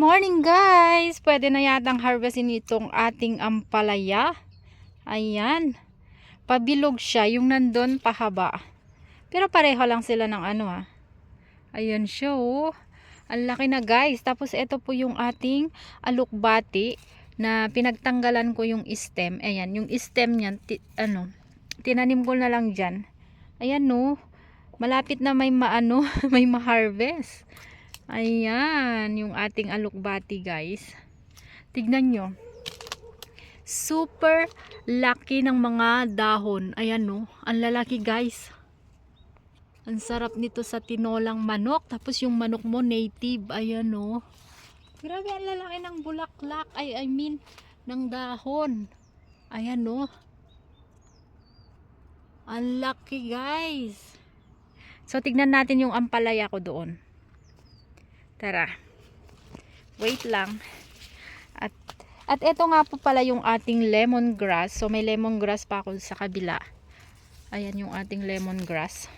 morning guys! Pwede na yatang harvestin itong ating ampalaya. Ayan. Pabilog siya. Yung nandun pahaba. Pero pareho lang sila ng ano ah. Ayan siya oh. Ang laki na guys. Tapos ito po yung ating alukbati na pinagtanggalan ko yung stem. Ayan. Yung stem niyan. Ano. Tinanim ko na lang dyan. Ayan no. Malapit na may maano. may ma-harvest. Ayan, yung ating alukbati guys. Tignan nyo. Super laki ng mga dahon. Ayan no, ang lalaki guys. Ang sarap nito sa tinolang manok. Tapos yung manok mo native. Ayan no. Grabe ang lalaki ng bulaklak. Ay, I mean, ng dahon. Ayan no. Ang laki guys. So, tignan natin yung ampalaya ko doon. Tara. Wait lang. At at ito nga po pala yung ating lemongrass. So may lemongrass pa ako sa kabila. Ayan yung ating lemongrass.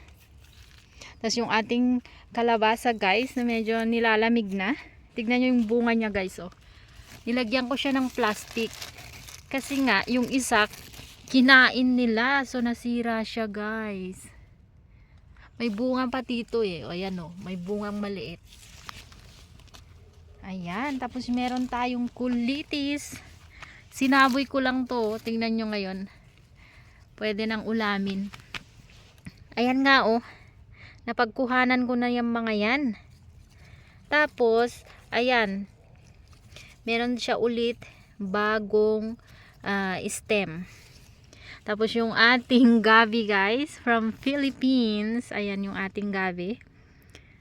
Tapos yung ating kalabasa guys na medyo nilalamig na. Tignan nyo yung bunga niya guys oh. Nilagyan ko siya ng plastic. Kasi nga yung isa kinain nila. So nasira siya guys. May bunga pa dito eh. O ayan oh. May bungang maliit. Ayan, tapos meron tayong kulitis. Sinaboy ko lang to. Tingnan nyo ngayon. Pwede nang ulamin. Ayan nga oh. Napagkuhanan ko na yung mga yan. Tapos, ayan. Meron siya ulit bagong ah, stem. Tapos yung ating gabi guys from Philippines. Ayan yung ating gabi.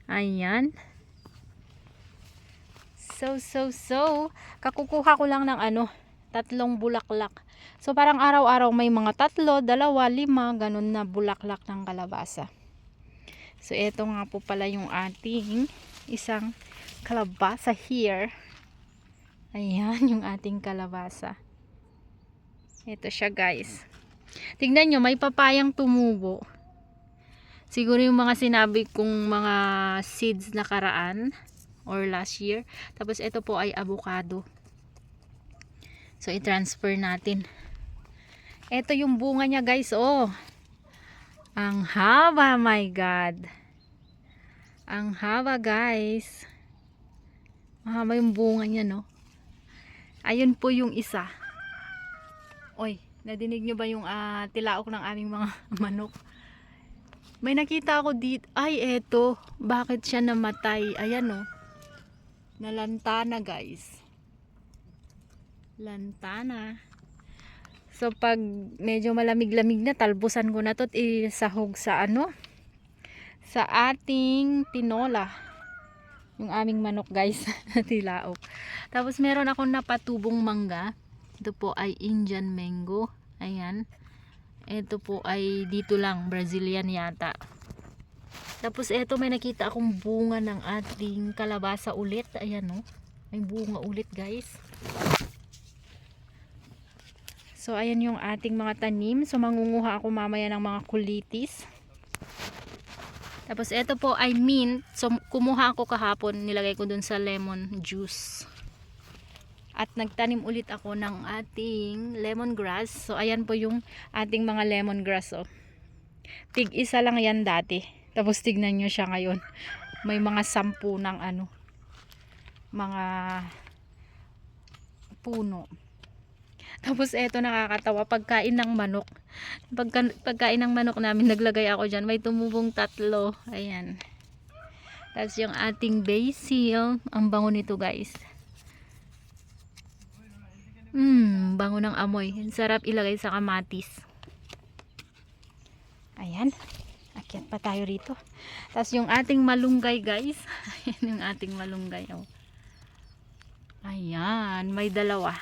Ayan. So, so, so, kakukuha ko lang ng ano, tatlong bulaklak. So, parang araw-araw may mga tatlo, dalawa, lima, ganun na bulaklak ng kalabasa. So, eto nga po pala yung ating isang kalabasa here. Ayan, yung ating kalabasa. Ito siya, guys. Tingnan nyo, may papayang tumubo. Siguro yung mga sinabi kong mga seeds na karaan or last year. Tapos ito po ay avocado. So i-transfer natin. Ito yung bunga niya guys, oh. Ang haba, my god. Ang haba, guys. Mahaba yung bunga niya, no? Ayun po yung isa. Oy, nadinig nyo ba yung ah, tilaok ng aming mga manok? May nakita ako dito. Ay, eto. Bakit siya namatay? Ayan, oh na lantana guys. Lantana. So pag medyo malamig-lamig na talbusan ko na to at isahog sa ano? Sa ating tinola. Yung aming manok guys tilaok. Tapos meron akong napatubong mangga. Ito po ay Indian mango. Ayan. Ito po ay dito lang Brazilian yata tapos eto may nakita akong bunga ng ating kalabasa ulit. Ayan no. May bunga ulit guys. So ayan yung ating mga tanim. So mangunguha ako mamaya ng mga kulitis. Tapos eto po ay mint. So kumuha ako kahapon. Nilagay ko dun sa lemon juice. At nagtanim ulit ako ng ating lemongrass. So ayan po yung ating mga lemongrass. Oh. Tig isa lang yan dati. Tapos tignan nyo siya ngayon. May mga sampu ng ano. Mga puno. Tapos eto nakakatawa. Pagkain ng manok. Pagka, pagkain ng manok namin, naglagay ako dyan. May tumubong tatlo. Ayan. Tapos yung ating basil. Ang bango nito guys. Mmm, bango ng amoy. Sarap ilagay sa kamatis. Ayan. Akyat pa tayo rito. Tapos yung ating malunggay guys. Ayan yung ating malunggay. Oh. Ayan. May dalawa.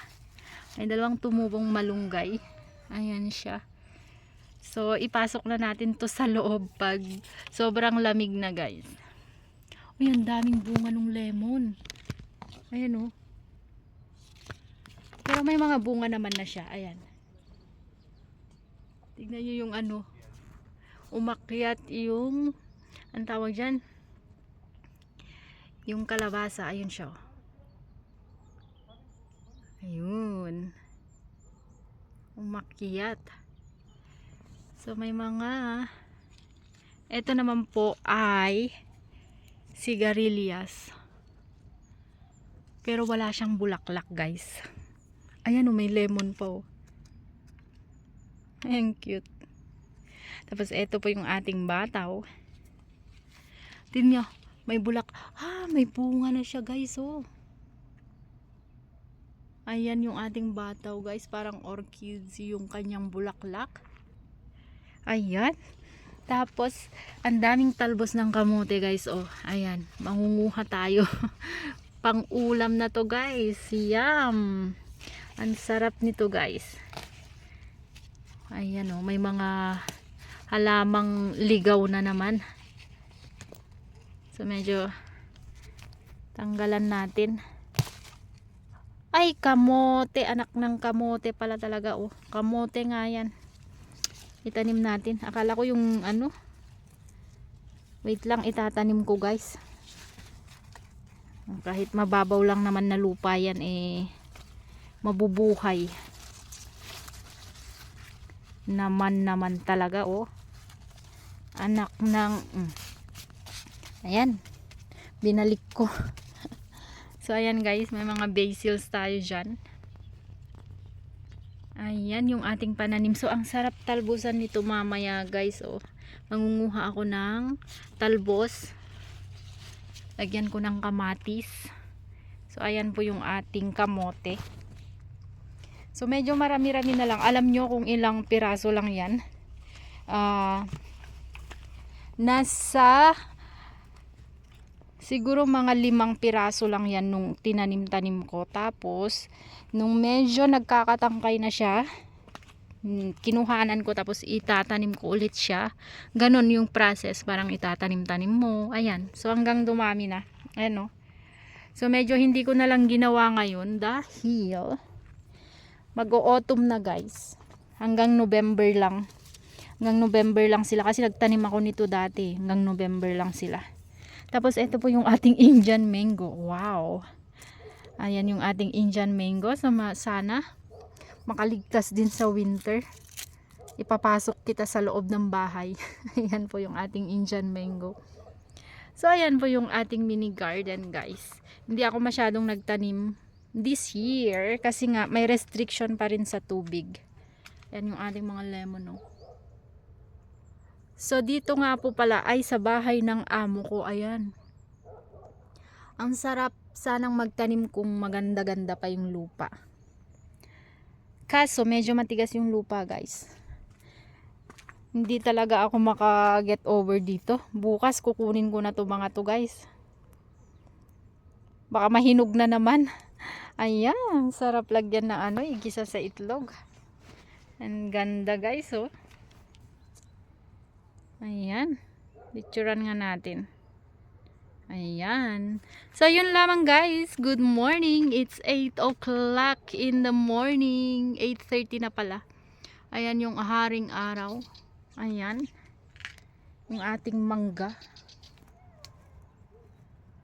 May dalawang tumubong malunggay. Ayan siya. So ipasok na natin to sa loob pag sobrang lamig na guys. Uy, ang daming bunga ng lemon. Ayan oh. Pero may mga bunga naman na siya. Ayan. Tignan nyo yung ano umakyat yung ang tawag dyan yung kalabasa ayun siya. Ayun. Umakyat. So may mga ito naman po ay sigarilyas. Pero wala siyang bulaklak, guys. Ayan oh, may lemon pa oh. Ayan, cute. Tapos ito po yung ating bataw. Tingnan nyo, may bulak. Ah, may bunga na siya, guys, oh. Ayan yung ating bataw, guys. Parang orchids yung kanyang bulaklak. Ayan. Tapos, ang daming talbos ng kamote, guys. Oh, ayan. Mangunguha tayo. Pang-ulam na to, guys. Yum! Ang sarap nito, guys. Ayan, oh. May mga halamang ligaw na naman. So, medyo tanggalan natin. Ay, kamote. Anak ng kamote pala talaga. Oh, kamote nga yan. Itanim natin. Akala ko yung ano. Wait lang, itatanim ko guys. Kahit mababaw lang naman na lupa yan eh mabubuhay. Naman naman talaga oh. Anak ng mm. Ayan. Binalik ko. So, ayan guys, may mga basils tayo dyan. Ayan, yung ating pananim. So, ang sarap talbusan nito mamaya guys. Oh. Mangunguha ako ng talbos. Lagyan ko ng kamatis. So, ayan po yung ating kamote. So, medyo marami-rami na lang. Alam nyo kung ilang piraso lang yan. Ah... nasa siguro mga limang piraso lang yan nung tinanim-tanim ko. Tapos, nung medyo nagkakatangkay na siya, mm, kinuhanan ko tapos itatanim ko ulit siya. Ganon yung process. Parang itatanim-tanim mo. Ayan. So, hanggang dumami na. Ayan o. So, medyo hindi ko na lang ginawa ngayon dahil mag-autumn na guys. Hanggang November lang. Hanggang November lang sila kasi nagtanim ako nito dati. Hanggang November lang sila. Tapos ito po yung ating Indian mango. Wow. Ayan yung ating Indian mango. So, sana makaligtas din sa winter. Ipapasok kita sa loob ng bahay. ayan po yung ating Indian mango. So, ayan po yung ating mini garden, guys. Hindi ako masyadong nagtanim this year kasi nga may restriction pa rin sa tubig. Ayan yung ating mga lemon, oh. So, dito nga po pala ay sa bahay ng amo ko. Ayan. Ang sarap sanang magtanim kung maganda-ganda pa yung lupa. Kaso, medyo matigas yung lupa, guys. Hindi talaga ako maka-get over dito. Bukas, kukunin ko na to mga to, guys. Baka mahinog na naman. Ayan, sarap lagyan na ano, igisa sa itlog. Ang ganda, guys, oh. Ayan. Picturean nga natin. Ayan. So, yun lamang guys. Good morning. It's 8 o'clock in the morning. 8.30 na pala. Ayan yung haring araw. Ayan. Yung ating mangga.